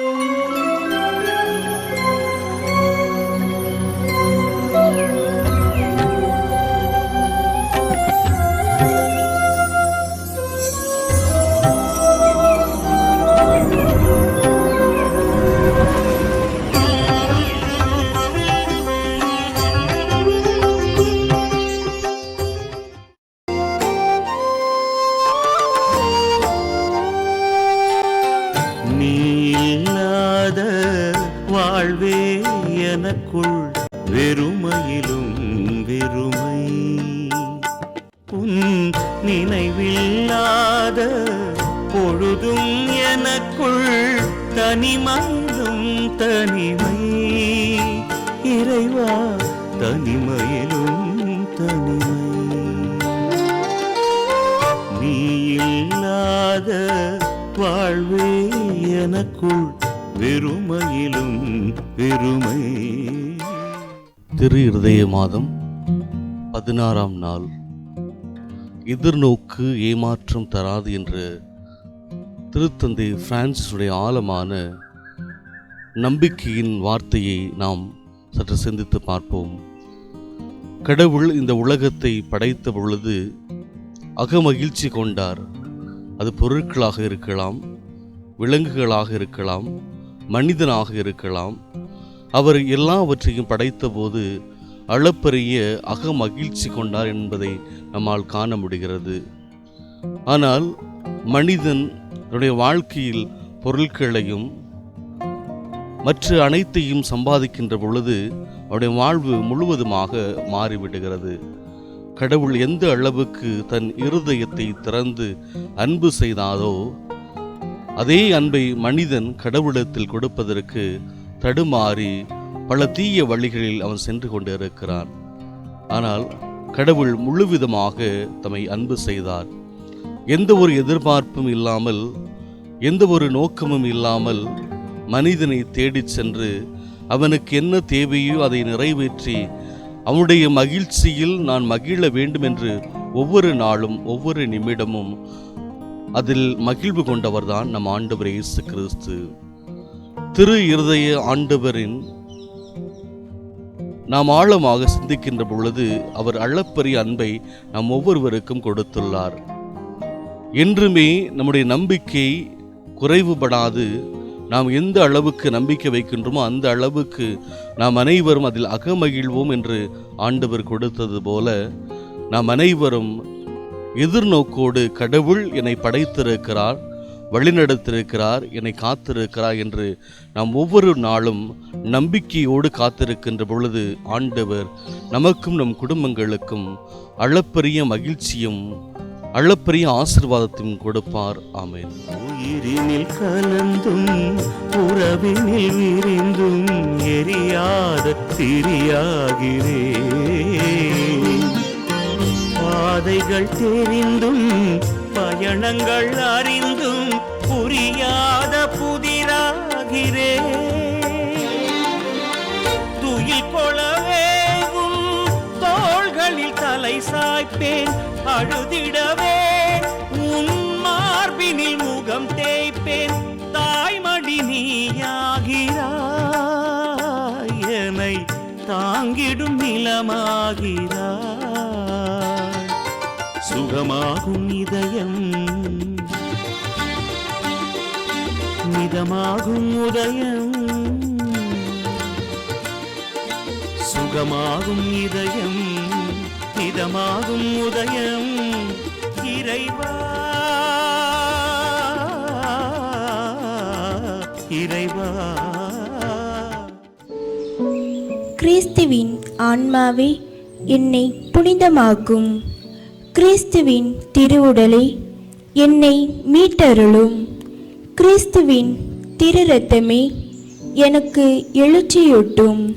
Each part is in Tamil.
நீ தனிமங்கும் தனிமை இறைவா தனிமையிலும் தனிமை நீ இல்லாத வாழ்வே எனக்குள் வெறுமையிலும் வெறுமை திரு இருதய மாதம் பதினாறாம் நாள். எதிர்நோக்கு ஏமாற்றம் தராது என்று திருத்தந்தை பிரான்சிஸுடைய ஆழமான நம்பிக்கையின் வார்த்தையை நாம் சற்று சிந்தித்து பார்ப்போம். கடவுள் இந்த உலகத்தை படைத்த பொழுது அகமகிழ்ச்சி கொண்டார். அது பொருட்களாக இருக்கலாம் விலங்குகளாக இருக்கலாம் மனிதனாக இருக்கலாம். அவர் எல்லாவற்றையும் படைத்தபோது அளப்பரிய அகமகிழ்ச்சி கொண்டார் என்பதை நம்மால் காண முடிகிறது. ஆனால் மனிதன் என்னுடைய வாழ்க்கையில் பொருட்களையும் மற்ற அனைத்தையும் சம்பாதிக்கின்ற பொழுது அவருடைய வாழ்வு முழுவதுமாக மாறிவிடுகிறது. கடவுள் எந்த அளவுக்கு தன் இருதயத்தை திறந்து அன்பு செய்தாரோ அதே அன்பை மனிதன் கடவுளத்தில் கொடுப்பதற்கு தடுமாறி பல தீய வழிகளில் அவன் சென்று கொண்டிருக்கிறான். ஆனால் கடவுள் முழுவிதமாக தம்மை அன்பு செய்தார். எந்த ஒரு எதிர்பார்ப்பும் இல்லாமல் எந்த ஒரு நோக்கமும் இல்லாமல் மனிதனை தேடிச் சென்று அவனுக்கு என்ன தேவையோ அதை நிறைவேற்றி அவனுடைய மகிழ்ச்சியில் நான் மகிழ வேண்டும் என்று ஒவ்வொரு நாளும் ஒவ்வொரு நிமிடமும் அதில் மகிழ்வு கொண்டவர்தான் நம் ஆண்டவர் இயேசு கிறிஸ்து. திரு இருதய ஆண்டவரின் நாம் ஆழமாக சிந்திக்கின்ற பொழுது அவர் அளப்பரிய அன்பை நாம் ஒவ்வொருவருக்கும் கொடுத்துள்ளார். என்றுமே நம்முடைய நம்பிக்கை குறைவுபடாது. நாம் எந்த அளவுக்கு நம்பிக்கை வைக்கின்றோமோ அந்த அளவுக்கு நாம் அனைவரும் அதில் அகமகிழ்வோம் என்று ஆண்டவர் கொடுத்தது போல நாம் அனைவரும் எதிர்நோக்கோடு கடவுள் என்னை படைத்திருக்கிறார் வழிநடத்திருக்கிறார் என்னை காத்திருக்கிறார் என்று நாம் ஒவ்வொரு நாளும் நம்பிக்கையோடு காத்திருக்கின்ற பொழுது ஆண்டவர் நமக்கும் நம் குடும்பங்களுக்கும் அளப்பரிய மகிழ்ச்சியும் அளப்பரிய ஆசிர்வாதத்தையும் கொடுப்பார். ஆமென். உயிரினில் கலந்தும் உறவினில் விரிந்தும் எரியாத திரியாகிறே பாதைகள் தெரிந்தும் பயணங்கள் அறிந்தும் புரியாத புதிராகிறே துயில் கொள தலை சாய்ப்பேன் அழுதிடவே. உன் மார்பினில் முகம் தேய்ப்பேன் தாய்மடி நீயாகிறாய். என்னை தாங்கிடும் நிலமாகிறாய். சுகமாகும் இதயம். மிதமாகும் உதயம். சுகமாகும் இதயம். இதமாகும் உதயம் இறைவா. இறைவா. கிறிஸ்துவின் ஆன்மாவே என்னை புனிதமாக்கும். கிறிஸ்துவின் திருவுடலை என்னை மீட்டருளும். கிறிஸ்துவின் திரு ரத்தமே எனக்கு எழுச்சியூட்டும்.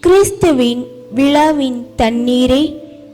கிறிஸ்துவின் விழாவின் தண்ணீரை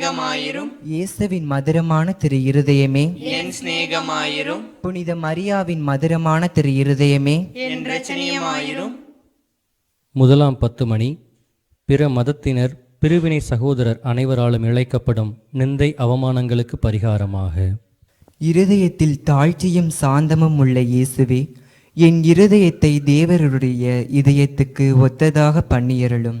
சிநேகமாயிரும். இயேசுவின் மதுரமான திரு இருதயமே. என் சிநேகமாயிரும். புனித மரியாவின் மதுரமான திரு இருதயமே. என் ரச்சனியமாயிரும். முதலாம் பத்து மணி. பிற மதத்தினர் பிரிவினை சகோதரர் அனைவராலும் இழைக்கப்படும் நிந்தை அவமானங்களுக்கு பரிகாரமாக. இருதயத்தில் தாழ்ச்சியும் சாந்தமும் உள்ள இயேசுவே என் இருதயத்தை தேவருடைய இதயத்துக்கு ஒத்ததாக பண்ணியருளும்.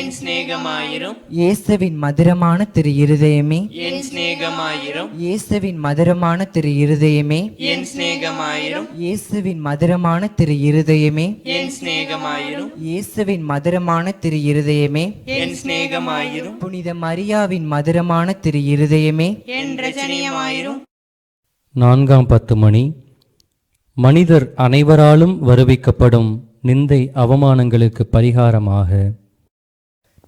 என் சிநேகமாயிரும். இயேசுவின் மதுரமான திரு இருதயமே. என் சிநேகமாயிரும். இயேசுவின் மதுரமான திரு இருதயமே. என் சிநேகமாயிரும். இயேசுவின் மதுரமான திரு இருதயமே. என் சிநேகமாயிரும். இயேசுவின் மதுரமான திரு இருதயமே. என் சிநேகமாயிரும். புனித மரியாவின் மதுரமான திரு இருதயமே. என் ரச்சனியமாயிரும் நான்காம் பத்து மணி. மனிதர் அனைவராலும் வருவிக்கப்படும் நிந்தை அவமானங்களுக்கு பரிகாரமாக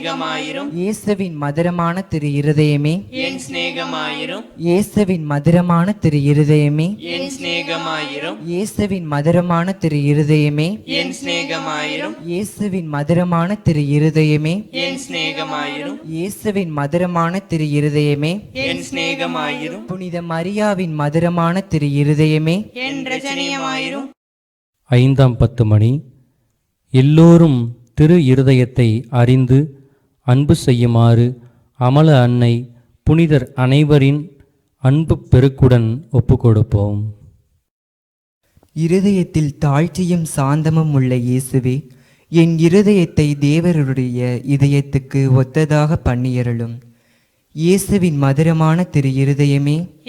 சிநேகமாயிரும். இயேசுவின் மதுரமான திரு இருதயமே. என் சிநேகமாயிரும். இயேசுவின் மதுரமான திரு இருதயமே. என் சிநேகமாயிரும். இயேசுவின் மதுரமான திரு இருதயமே. என் சிநேகமாயிரும். இயேசுவின் மதுரமான திரு இருதயமே. என் சிநேகமாயிரும். இயேசுவின் மதுரமான திரு இருதயமே. என் சிநேகமாயிரும். புனித மரியாவின் மதுரமான திரு இருதயமே. என் ரச்சனியமாயிரும் ஐந்தாம் பத்து மணி. எல்லோரும் திரு இருதயத்தை அறிந்து அன்பு செய்யுமாறு அமல அன்னை புனிதர் அனைவரின் அன்பு பெருக்குடன் ஒப்புக்கொடுப்போம். இருதயத்தில் தாழ்ச்சியும் சாந்தமும் உள்ள இயேசுவே என் இருதயத்தை தேவருடைய இதயத்துக்கு ஒத்ததாக பண்ணியருளும். இயேசுவின் மதுரமான திரு இருதயமே